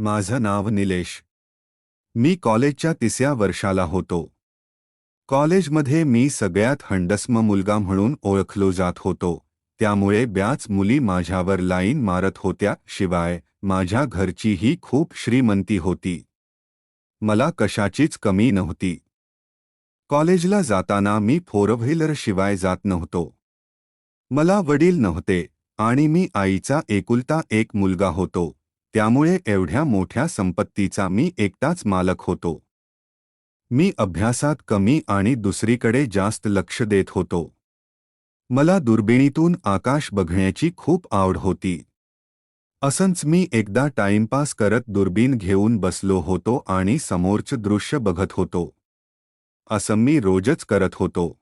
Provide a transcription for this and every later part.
माझं नाव निलेश. मी कॉलेजच्या तिसऱ्या वर्षाला होतो. कॉलेजमध्ये मी सगळ्यात हंडस्म मुलगा म्हणून ओळखलो जात होतो. त्यामुळे ब्याच मुली माझ्यावर लाईन मारत होत्या शिवाय माझ्या घरचीही खूप श्रीमंती होती. मला कशाचीच कमी नव्हती. कॉलेजला जाताना मी फोर व्हीलर शिवाय जात नव्हतो. मला वडील नव्हते आणि मी आईचा एकुलता एक मुलगा होतो. त्यामुळे एवढ्या मोठ्या संपत्तीचा मी एकटाच मालक होतो. मी अभ्यासात कमी आणि दुसरीकडे जास्त लक्ष देत होतो. मला दुर्बिणीतून आकाश बघण्याची खूप आवड होती. असंच मी एकदा टाइमपास करत दुर्बीण घेऊन बसलो होतो आणि समोरचं दृश्य बघत होतो. असं मी रोजच करत होतो.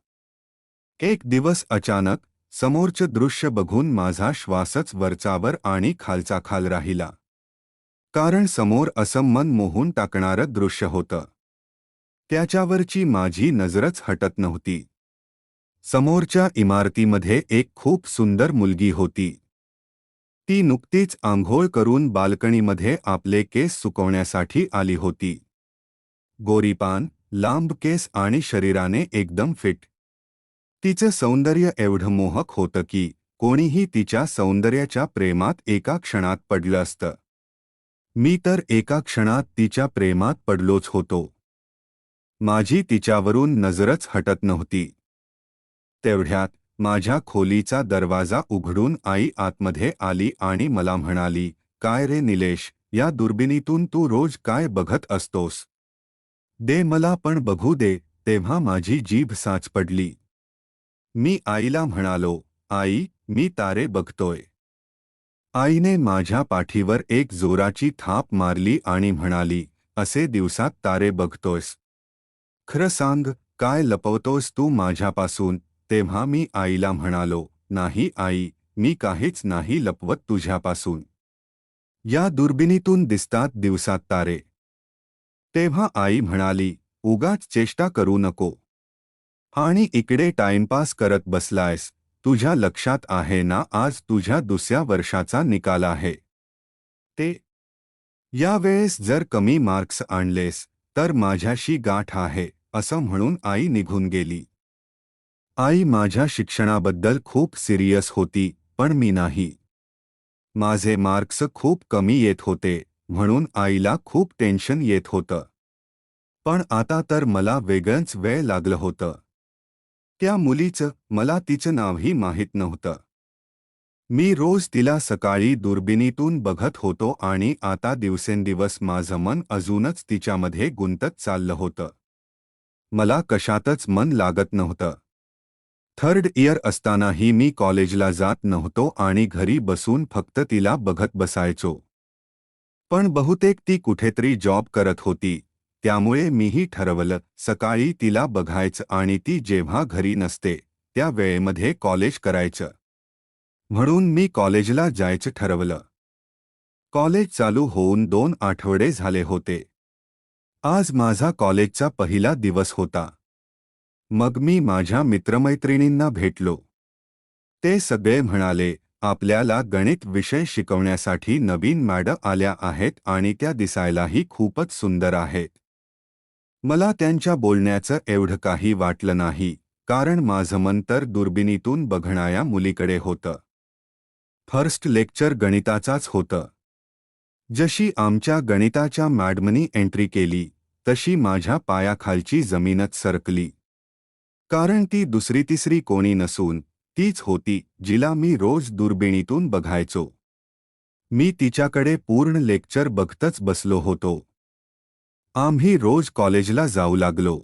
एक दिवस अचानक समोरचं दृश्य बघून माझा श्वासच वरचावर आणि खालचा खाल राहिला. कारण समोर असं मन मोहून टाकणारं दृश्य होतं. त्याच्यावरची माझी नजरच हटत नव्हती. समोरच्या इमारतीमध्ये एक खूप सुंदर मुलगी होती. ती नुकतीच आंघोळ करून बाल्कनीमध्ये आपले केस सुकवण्यासाठी आली होती. गोरीपान लांब केस आणि शरीराने एकदम फिट. तिचं सौंदर्य एवढं मोहक होतं की कोणीही तिच्या सौंदर्याच्या प्रेमात एका क्षणात पडलं असतं. मी तर एका क्षणात तिच्या प्रेमात पडलोच होतो. माझी तिच्यावरून नजरच हटत नव्हती. तेवढ्यात माझ्या खोलीचा दरवाजा उघडून आई आतमध्ये आली आणि मला म्हणाली काय रे निलेश या दुर्बिणीतून तू रोज काय बघत असतोस? दे मला पण बघू दे. तेव्हा माझी जीभ साच पडली. मी आईला म्हणालो आई मी तारे बघतोय. आईने माझ्या पाठीवर एक जोराची थाप मारली आणि म्हणाली असे दिवसात तारे बघतोयस. खरं सांग काय लपवतोस तू माझ्यापासून? तेव्हा मी आईला म्हणालो नाही आई मी काहीच नाही लपवत तुझ्यापासून. या दुर्बिणीतून दिसतात दिवसात तारे. तेव्हा आई म्हणाली उगाच चेष्टा करू नको. आणि इकडे टाइमपास करत बसलायस. तुझ्या लक्षात आहे ना आज तुझ्या दुसऱ्या वर्षाचा निकाल आहे. ते यावेळेस जर कमी मार्क्स आणलेस तर माझ्याशी गाठ आहे असं म्हणून आई निघून गेली. आई माझ्या शिक्षणाबद्दल खूप सिरियस होती पण मी नाही. माझे मार्क्स खूप कमी येत होते म्हणून आईला खूप टेन्शन येत होतं. पण आता तर मला वेगळंच वेळ लागलं होतं. त्या मुलीचं मला तिचं नावही माहीत नव्हतं. मी रोज तिला सकाळी दुर्बिणीतून बघत होतो आणि आता दिवसेंदिवस माझं मन अजूनच तिच्यामध्ये गुंतत चाललं होतं. मला कशातच मन लागत नव्हतं. थर्ड इयर असतानाही मी कॉलेजला जात नव्हतो आणि घरी बसून फक्त तिला बघत बसायचो. पण बहुतेक ती कुठेतरी जॉब करत होती. त्यामुळे मीही ठरवलं सकाळी तिला बघायचं आणि ती जेव्हा घरी नसते त्या वेळेमध्ये कॉलेज करायचं. म्हणून मी कॉलेजला जायचं ठरवलं. कॉलेज चालू होऊन दोन आठवडे झाले होते. आज माझा कॉलेजचा पहिला दिवस होता. मग मी माझ्या मित्रमैत्रिणींना भेटलो. ते सगळे म्हणाले आपल्याला गणित विषय शिकवण्यासाठी नवीन मॅडम आल्या आहेत आणि त्या दिसायलाही खूपच सुंदर आहेत. मला त्यांच्या बोलण्याचं एवढं काही वाटलं नाही कारण माझं मन तर दुर्बिणीतून बघणाऱ्या मुलीकडे होतं. फर्स्ट लेक्चर गणिताचाच होतं. जशी आमच्या गणिताच्या मॅडमनी एंट्री केली तशी माझ्या पायाखालची जमीनच सरकली. कारण ती दुसरी तिसरी कोणी नसून तीच होती जिला मी रोज दुर्बिणीतून बघायचो. मी तिच्याकडे पूर्ण लेक्चर बघतच बसलो होतो. आम्ही रोज कॉलेजला जाऊ लागलो.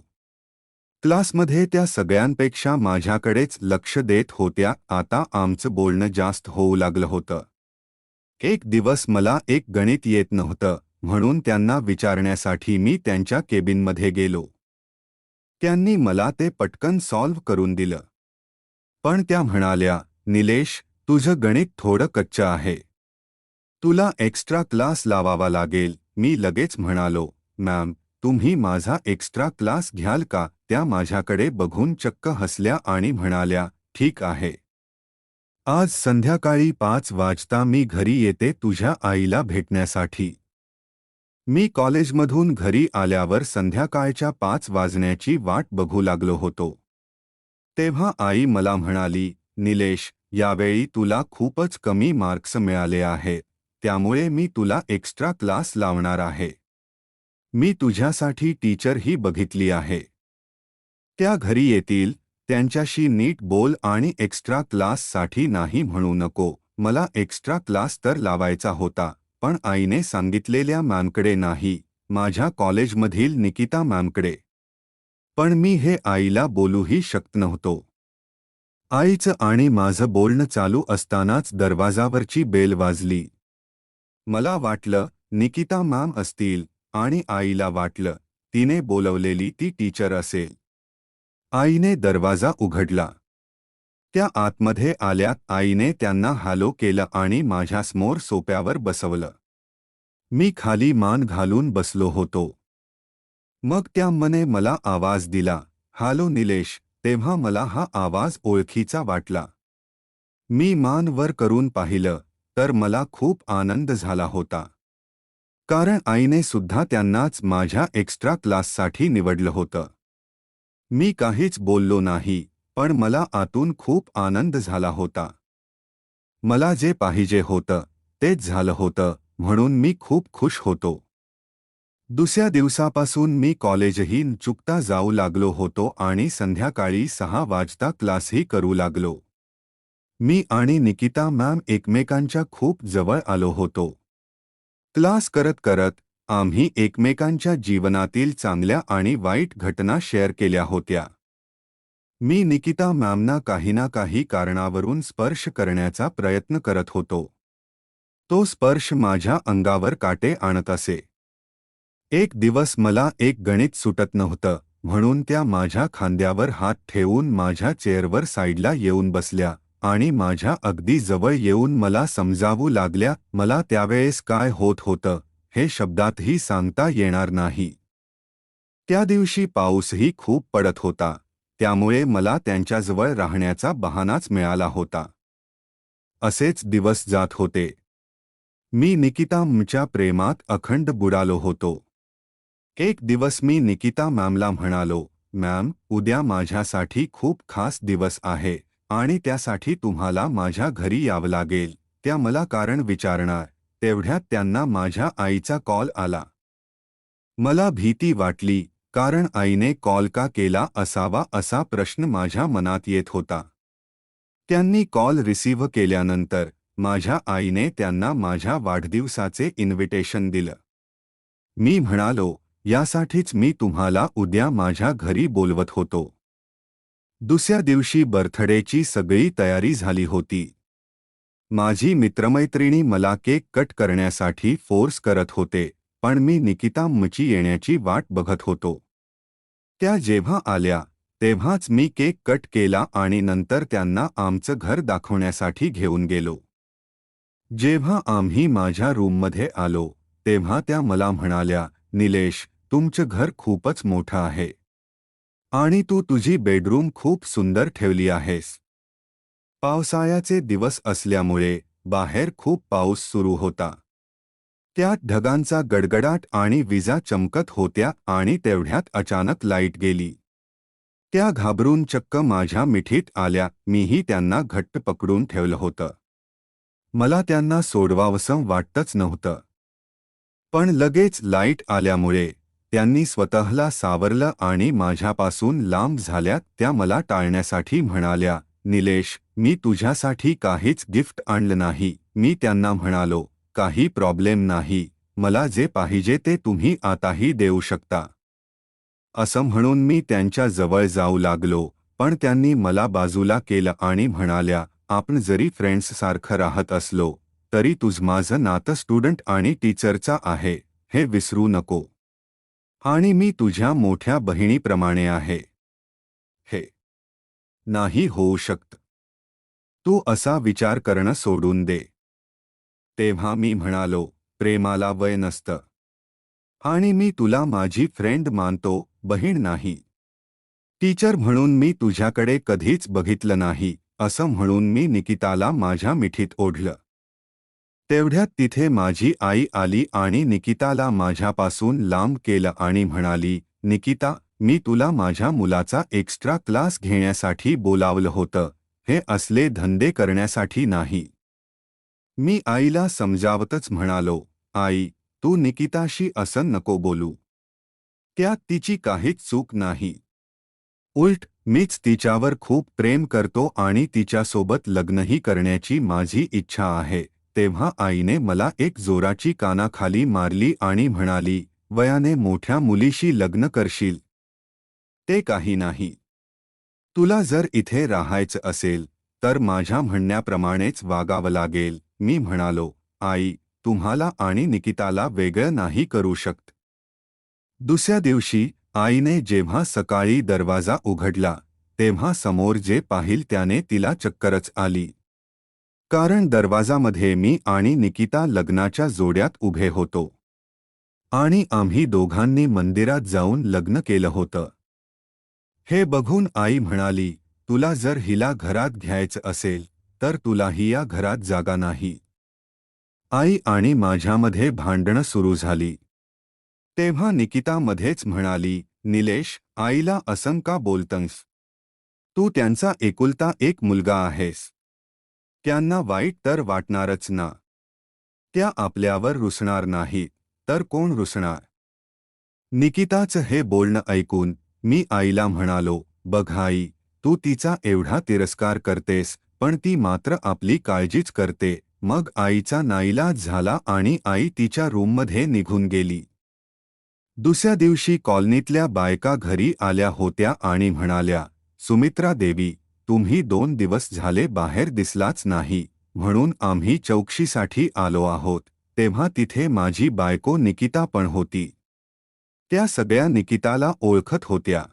क्लासमध्ये त्या सगळ्यांपेक्षा माझ्याकडेच लक्ष देत होत्या आता आमचं बोलणं जास्त होऊ लागलं होतं. एक दिवस मला एक गणित येत नव्हतं म्हणून त्यांना विचारण्यासाठी मी त्यांच्या केबिनमध्ये गेलो. त्यांनी मला ते पटकन सॉल्व्ह करून दिलं. पण त्या म्हणाल्या निलेश तुझं गणित थोडं कच्चं आहे. तुला एक्स्ट्रा क्लास लावावा लागेल. मी लगेच म्हणालो मॅम तुम्ही माझा एक्स्ट्रा क्लास घ्याल का त्या माझ्याकडे बघून चक्क हसल्या आणि म्हणाल्या ठीक आहे. आज संध्याकाळी पाच वाजता मी घरी येते तुझ्या आईला भेटण्यासाठी. मी कॉलेजमधून घरी आल्यावर संध्याकाळच्या पाच वाजण्याची वाट बघू लागलो होतो. तेव्हा आई मला म्हणाली निलेश यावेळी तुला खूपच कमी मार्क्स मिळाले आहे. त्यामुळे मी तुला एक्स्ट्रा क्लास लावणार आहे. मी तुझ्यासाठी टीचरही बघितली आहे. त्या घरी येतील त्यांच्याशी नीट बोल आणि एक्स्ट्रा क्लाससाठी नाही म्हणू नको मला एक्स्ट्रा क्लास तर लावायचा होता पण आईने सांगितलेल्या मॅमकडे नाही माझ्या कॉलेजमधील निकिता मॅमकडे पण मी हे आईला बोलूही शकत नव्हतो. आईचं आणि माझं बोलणं चालू असतानाच दरवाजावरची बेल वाजली. मला वाटलं निकिता मॅम असतील आणि आईला वाटलं तिने बोलवलेली ती टीचर असेल. आईने दरवाजा उघडला. त्या आतमध्ये आल्या आईने त्यांना हॅलो केलं आणि माझ्यासमोर सोप्यावर बसवलं. मी खाली मान घालून बसलो होतो. मग त्या मने मला आवाज दिला हॅलो निलेश तेव्हा मला हा आवाज ओळखीचा वाटला. मी मान वर करून पाहिलं तर मला खूप आनंद झाला होता. कारण आईने सुद्धा त्यांनाच माझ्या एक्स्ट्रा क्लाससाठी निवडलं होतं. मी काहीच बोललो नाही पण मला आतून खूप आनंद झाला होता. मला जे पाहिजे होतं तेच झालं होतं म्हणून मी खूप खुश होतो. दुसऱ्या दिवसापासून मी कॉलेजही चुकता जाऊ लागलो होतो आणि संध्याकाळी सहा वाजता क्लासही करू लागलो. मी आणि निकिता मॅम एकमेकांच्या खूप जवळ आलो होतो. क्लास करत करत आम्ही एकमेकांच्या जीवनातील चांगल्या आणि वाईट घटना शेअर केल्या होत्या. मी निकिता मॅमना काही ना काही कारणावरून स्पर्श करण्याचा प्रयत्न करत होतो. तो स्पर्श माझ्या अंगावर काटे आणत असे. एक दिवस मला एक गणित सुटत नव्हतं म्हणून त्या माझ्या खांद्यावर हात ठेवून माझ्या चेअरवर साईडला येऊन बसल्या. आणि माझ्या अगदी जवळ येऊन मला समजावू लागल्या मला त्यावेळेस काय होत होतं हे शब्दातही सांगता येणार नाही. त्या दिवशी पाऊसही खूप पडत होता त्यामुळे मला त्यांच्याजवळ राहण्याचा बहानाच मिळाला होता. असेच दिवस जात होते. मी निकिता मच्या प्रेमात अखंड बुडालो होतो. एक दिवस मी निकिता मॅमला म्हणालो मॅम उद्या माझ्यासाठी खूप खास दिवस आहे आणि त्यासाठी तुम्हाला माझ्या घरी यावं लागेल. त्या मला कारण विचारणार. तेवढ्यात त्यांना माझ्या आईचा कॉल आला. मला भीती वाटली कारण आईने कॉल का केला असावा असा प्रश्न माझ्या मनात येत होता. त्यांनी कॉल रिसीव्ह केल्यानंतर माझ्या आईने त्यांना माझ्या वाढदिवसाचे इन्व्हिटेशन दिलं. मी म्हणालो यासाठीच मी तुम्हाला उद्या माझ्या घरी बोलवत होतो. दुसऱ्या दिवशी बर्थडेची सगळी तयारी झाली होती. माझी मित्रमैत्रिणी मला केक कट करण्यासाठी फोर्स करत होते पण मी निकिता मची येण्याची वाट बघत होतो. त्या जेव्हा आल्या तेव्हाच मी केक कट केला आणि नंतर त्यांना आमचं घर दाखवण्यासाठी घेऊन गेलो. जेव्हा आम्ही माझ्या रूममध्ये आलो तेव्हा त्या मला म्हणाल्या निलेश तुमचं घर खूपच मोठं आहे. आणि तू तुझी बेडरूम खूप सुंदर ठेवली आहेस. पावसाळ्याचे दिवस असल्यामुळे बाहेर खूप पाऊस सुरू होता. त्यात ढगांचा गडगडाट आणि विजा चमकत होत्या आणि तेवढ्यात अचानक लाइट गेली. त्या घाबरून चक्क माझ्या मिठीत आल्या मीही त्यांना घट्ट पकडून ठेवलं होतं. मला त्यांना सोडवावसं वाटतच नव्हतं. पण लगेच लाइट आल्यामुळे त्यांनी स्वतःला सावरलं आणि माझ्यापासून लांब झाल्या त्या मला टाळण्यासाठी म्हणाल्या निलेश मी तुझ्यासाठी काहीच गिफ्ट आणलं नाही. मी त्यांना म्हणालो काही प्रॉब्लेम नाही. मला जे पाहिजे ते तुम्ही आताही देऊ शकता. असं म्हणून मी त्यांच्या जवळ जाऊ लागलो. पण त्यांनी मला बाजूला केलं आणि म्हणाल्या आपण जरी फ्रेंड्स सारखं राहत असलो तरी तुझ माझं नातं स्टुडंट आणि टीचरचा आहे. हे विसरू नको. आणि मी तुझ्या मोठ्या बहिणीप्रमाणे आहे. हे. नाही होऊ शकत. तू असा विचार करणं सोडून दे. तेव्हा मी म्हणालो प्रेमाला वय नसतं. आणि मी तुला माझी फ्रेंड मानतो बहीण नाही. टीचर म्हणून मी तुझ्याकडे कधीच बघितलं नाही असं म्हणून मी निकिताला माझ्या मिठीत ओढलं. तेवढ्यात तिथे माझी आई आली आणि निकिताला माझ्यापासून लांब केलं आणि म्हणाली निकिता मी तुला माझ्या मुलाचा एक्स्ट्रा क्लास घेण्यासाठी बोलावलं होतं. हे असले धंदे करण्यासाठी नाही. मी आईला समजावतच म्हणालो आई तू निकिताशी असं नको बोलू. त्यात तिची काहीच चूक नाही. उलट मीच तिच्यावर खूप प्रेम करतो आणि तिच्यासोबत लग्नही करण्याची माझी इच्छा आहे. तेव्हा आईने मला एक जोराची कानाखाली मारली आणि म्हणाली वयाने मोठ्या मुलीशी लग्न करशील. ते काही नाही. तुला जर इथे राहायचं असेल तर माझ्या म्हणण्याप्रमाणेच वागावं लागेल. मी म्हणालो आई तुम्हाला आणि निकिताला वेगळं नाही करू शकत. दुसऱ्या दिवशी आईने जेव्हा सकाळी दरवाजा उघडला तेव्हा समोर जे पाहिल त्याने तिला चक्करच आली. कारण दरवाजामध्ये मी आणि निकिता लग्नाच्या जोड्यात उभे होतो. आणि आम्ही दोघांनी मंदिरात जाऊन लग्न केलं होतं. हे बघून आई म्हणाली तुला जर हिला घरात घ्यायचं असेल तर तुलाही या घरात जागा नाही. आई आणि माझ्यामध्ये भांडणं सुरू झाली. तेव्हा निकितामध्येच म्हणाली निलेश आईला असं का बोलतंस? तू त्यांचा एकुलता एक मुलगा आहेस. त्यांना वाईट तर वाटणारच ना. त्या आपल्यावर रुसणार नाही तर कोण रुसणार? निकिताचं हे बोलणं ऐकून मी आईला म्हणालो बघ आई तू तिचा एवढा तिरस्कार करतेस पण ती मात्र आपली काळजीच करते. मग आईचा नाईलाज झाला आणि आई तिच्या रूममध्ये निघून गेली. दुसऱ्या दिवशी कॉलनीतल्या बायका घरी आल्या होत्या आणि म्हणाल्या सुमित्रा देवी तुम्ही दोन दिवस झाले बाहेर दिसलाच नाही म्हणून आम्ही चौकशीसाठी आलो आहोत तेव्हा तिथे माझी बायको निकिता पण होती. त्या सगळ्या निकिताला ओळखत होत्या.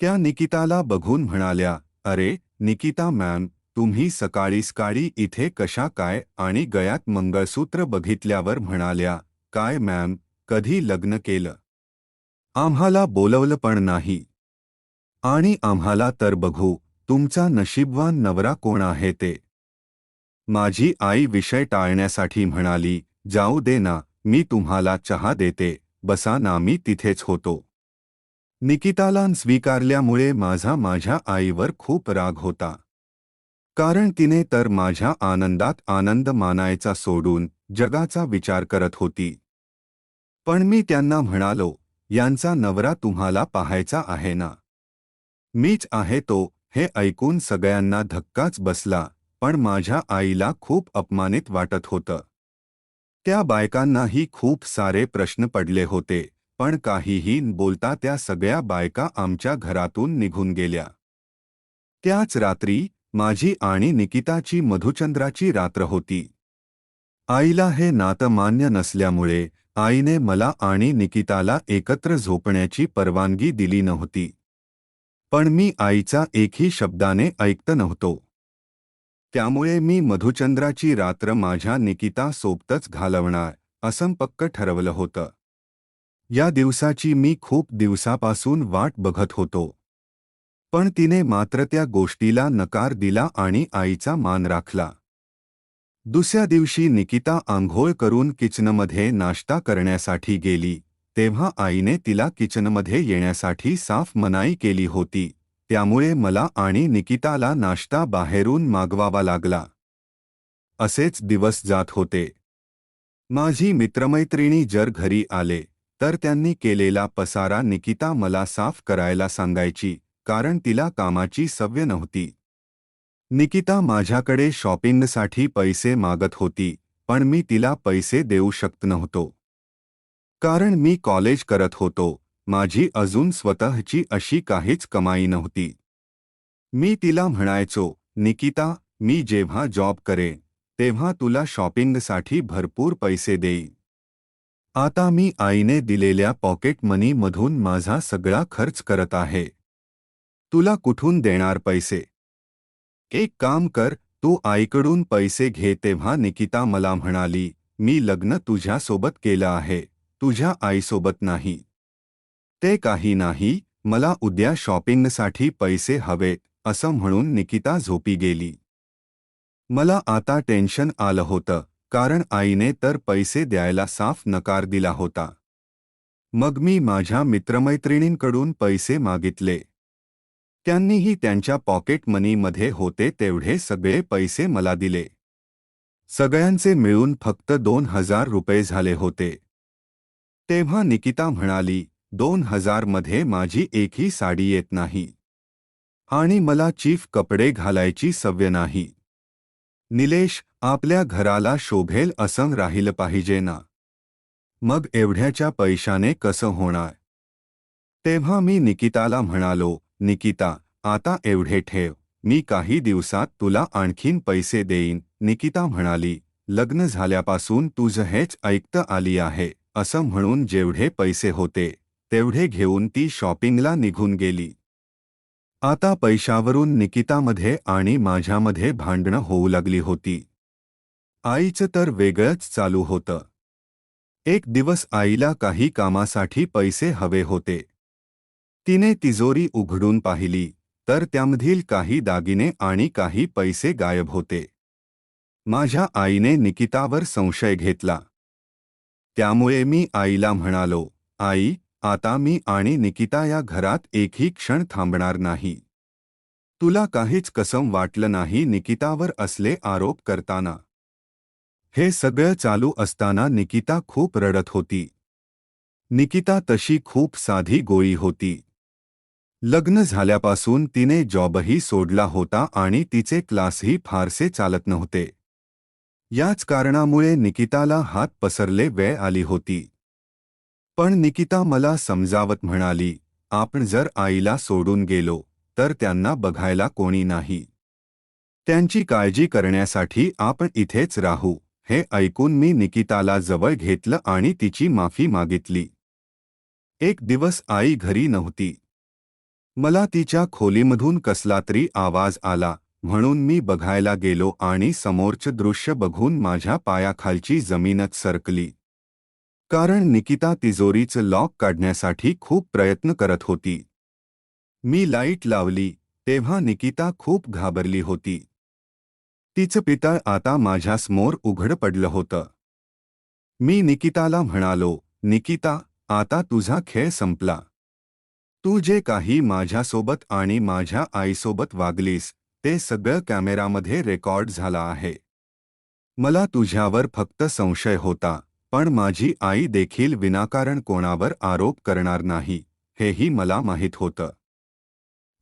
त्या निकिताला बघून म्हणाल्या अरे निकिता मॅम तुम्ही सकाळी सकाळी इथे कशा काय आणि गयात मंगळसूत्र बघितल्यावर म्हणाल्या काय मॅम कधी लग्न केलं? आम्हाला बोलवलं पण नाही. आणि आम्हाला तर बघू तुमचा नशीबवान नवरा कोण आहे ते? माझी आई विषय टाळण्यासाठी म्हणाली जाऊ दे ना मी तुम्हाला चहा देते बसा ना मी तिथेच होतो. निकिताला स्वीकारल्यामुळे माझा माझ्या आईवर खूप राग होता. कारण तिने तर माझ्या आनंदात आनंद मानायचा सोडून जगाचा विचार करत होती. पण मी त्यांना म्हणालो यांचा नवरा तुम्हाला पाहायचा आहे ना? मीच आहे तो हे ऐकून सगळ्यांना धक्काच बसला पण माझ्या आईला खूप अपमानित वाटत होतं. त्या बायकांनाही खूप सारे प्रश्न पडले होते पण काहीही बोलता त्या सगळ्या बायका आमच्या घरातून निघून गेल्या. त्याच रात्री माझी आणि निकिताची मधुचंद्राची रात्र होती. आईला हे नातं मान्य नसल्यामुळे आईने मला आणि निकिताला एकत्र झोपण्याची परवानगी दिली नव्हती. पण मी आईचा एकही शब्दाने ऐकत नव्हतो. त्यामुळे मी मधुचंद्राची रात्र माझ्या निकिता सोबतच घालवणार असं पक्क ठरवलं होतं. या दिवसाची मी खूप दिवसापासून वाट बघत होतो. पण तिने मात्र त्या गोष्टीला नकार दिला आणि आईचा मान राखला. दुसऱ्या दिवशी निकिता आंघोळ करून किचनमध्ये नाश्ता करण्यासाठी गेली. तेव्हा आईने तिला किचनमध्ये येण्यासाठी साफ मनाई केली होती. त्यामुळे मला आणि निकिताला नाश्ता बाहेरून मागवावा लागला. असेच दिवस जात होते. माझी मित्रमैत्रिणी जर घरी आले तर त्यांनी केलेला पसारा निकिता मला साफ करायला सांगायची कारण तिला कामाची सव्य नव्हती. निकिता माझ्याकडे शॉपिंगसाठी पैसे मागत होती पण मी तिला पैसे देऊ शकत नव्हतो. कारण मी कॉलेज करत होतो. माझी अजून स्वतःची अशी काहीच कमाई नव्हती. मी तिला म्हणायचो, निकिता, मी जेव्हा जॉब करे तेव्हा तुला शॉपिंगसाठी भरपूर पैसे देईन. आता मी आईने दिलेल्या पॉकेट मनीमधून माझा सगळा खर्च करत आहे. तुला कुठून देणार पैसे? एक काम कर, तू आईकडून पैसे घे, तेव्हा निकिता मला म्हणाली, मी लग्न तुझ्यासोबत केलं आहे. तुझ्या आईसोबत नाही. ते काही नाही, मला उद्या शॉपिंगसाठी पैसे हवेत असं म्हणून निकिता झोपी गेली. मला आता टेन्शन आलं होतं, कारण आईने तर पैसे द्यायला साफ़ नकार दिला होता. मग मी माझ्या मित्रमैत्रिणींकडून पैसे मागितले. त्यांनीही त्यांच्या पॉकेट मनीमध्ये होते तेवढे सगळे पैसे मला दिले. सगळ्यांचे मिळून फक्त दोन हज़ार रुपये झाले होते. तेव्हा निकिता म्हणाली दोन हजारमध्ये माझी एकही साडी येत नाही. आणि मला चीफ कपडे घालायची सवय नाही. निलेश आपल्या घराला शोभेल असं राहिलं पाहिजे ना? मग एवढ्याच्या पैशाने कसं होणार? तेव्हा मी निकिताला म्हणालो निकिता आता एवढे ठेव. मी काही दिवसात तुला आणखीन पैसे देईन. निकिता म्हणाली लग्न झाल्यापासून तुझं हेच ऐकतं आली आहे. असं म्हणून जेवढे पैसे होते तेवढे घेऊन ती शॉपिंगला निघून गेली. आता पैशावरून निकितामध्ये आणि माझ्यामध्ये भांडणं होऊ लागली होती. आईचं तर वेगळंच चालू होतं. एक दिवस आईला काही कामासाठी पैसे हवे होते. तिने तिजोरी उघडून पाहिली तर त्यामधील काही दागिने आणि काही पैसे गायब होते. माझ्या आईने निकितावर संशय घेतला. त्यामुळे मी आईला म्हणालो आई आता मी आणि निकिता या घरात एकही क्षण थांबणार नाही. तुला काहीच कसम वाटलं नाही निकितावर असले आरोप करताना. हे सगळं चालू असताना निकिता खूप रडत होती. निकिता तशी खूप साधी गोळी होती. लग्न झाल्यापासून तिने जॉबही सोडला होता आणि तिचे क्लासही फारसे चालत नव्हते. याच कारणामुळे निकिताला हात पसरले वेळ आली होती. पण निकिता मला समजावत म्हणाली आपण जर आईला सोडून गेलो तर त्यांना बघायला कोणी नाही. त्यांची काळजी करण्यासाठी आपण इथेच राहू. हे ऐकून मी निकिताला जवळ घेतलं आणि तिची माफी मागितली. एक दिवस आई घरी नव्हती. मला तिच्या खोलीमधून कसला तरी आवाज आला. म्हणून मी बघायला गेलो आणि समोरचं दृश्य बघून माझ्या पायाखालची जमीनच सरकली. कारण निकिता तिजोरीचं लॉक काढण्यासाठी खूप प्रयत्न करत होती. मी लाइट लावली तेव्हा निकिता खूप घाबरली होती. तिचं पितळ आता माझ्यासमोर उघड पडलं होतं. मी निकिताला म्हणालो निकिता आता तुझा खेळ संपला. तू जे काही माझ्यासोबत आणि माझ्या आईसोबत वागलीस ते सगळं कॅमेरामध्ये रेकॉर्ड झालं आहे. मला तुझ्यावर फक्त संशय होता पण माझी आई देखील विनाकारण कोणावर आरोप करणार नाही हेही मला माहीत होतं.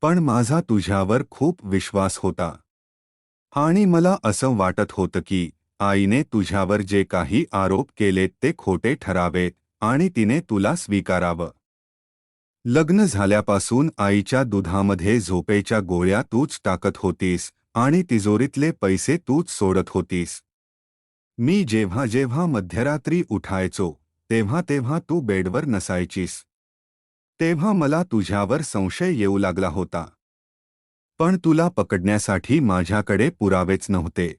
पण माझा तुझ्यावर खूप विश्वास होता. आणि मला असं वाटत होतं की आईने तुझ्यावर जे काही आरोप केलेत ते खोटे ठरावेत आणि तिने तुला स्वीकारावं. लग्न झाल्यापासून आईच्या दुधामध्ये झोपेच्या गोळ्या तूच टाकत होतीस आणि तिजोरीतले पैसे तूच सोडत होतीस. मी जेव्हा जेव्हा मध्यरात्री उठायचो तेव्हा तेव्हा तू बेडवर नसायचीस. तेव्हा मला तुझ्यावर संशय येऊ लागला होता. पण तुला पकडण्यासाठी माझ्याकडे पुरावेच नव्हते.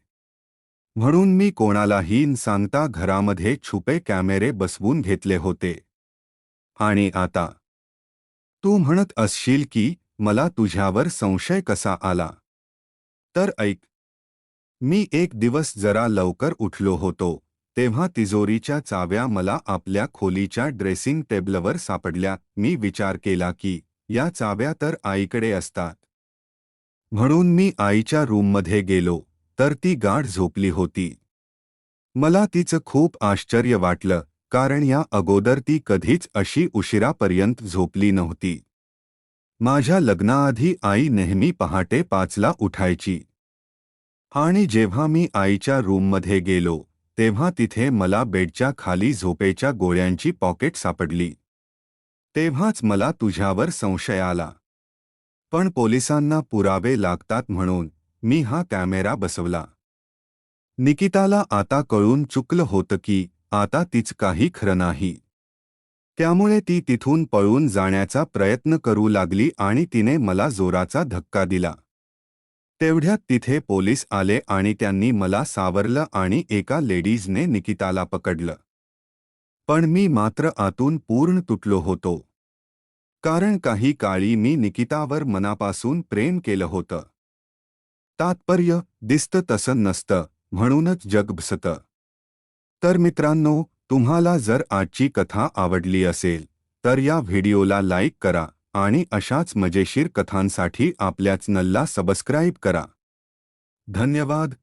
म्हणून मी कोणालाही न सांगता घरामध्ये छुपे कॅमेरे बसवून घेतले होते. आणि आता तू म्हणत असशील की मला तुझ्यावर संशय कसा आला? तर ऐक. मी एक दिवस जरा लवकर उठलो होतो तेव्हा तिजोरीच्या चाव्या मला आपल्या खोलीच्या ड्रेसिंग टेबलवर सापडल्या. मी विचार केला की या चाव्या तर आईकडे असतात. म्हणून मी आईच्या रूममध्ये गेलो तर ती गाढ झोपली होती. मला तिचं खूप आश्चर्य वाटलं कारण या अगोदर ती कधीच अशी उशिरापर्यंत झोपली नव्हती. माझ्या लग्नाआधी आई नेहमी पहाटे पाचला उठायची. आणि जेव्हा मी आईच्या रूममध्ये गेलो तेव्हा तिथे मला बेडच्या खाली झोपेच्या गोळ्यांची पॉकेट सापडली. तेव्हाच मला तुझ्यावर संशय आला. पण पोलिसांना पुरावे लागतात म्हणून मी हा कॅमेरा बसवला. निकिताला आता कळून चुकलं होतं की आता तीच काही खरं नाही. त्यामुळे ती तिथून पळून जाण्याचा प्रयत्न करू लागली आणि तिने मला जोराचा धक्का दिला. तेवढ्यात तिथे पोलीस आले आणि त्यांनी मला सावरलं आणि एका लेडीजने निकिताला पकडलं. पण मी मात्र आतून पूर्ण तुटलो होतो. कारण काही काळी मी निकितावर मनापासून प्रेम केलं होतं. तात्पर्य दिसतं तसं नसतं म्हणूनच जग भसतं. तर मित्रांनो तुम्हाला जर आजची कथा आवडली असेल तर या व्हिडिओला लाईक करा आणि अशाच मजेशीर कथांसाठी आपल्या चॅनलला सबस्क्राईब करा. धन्यवाद.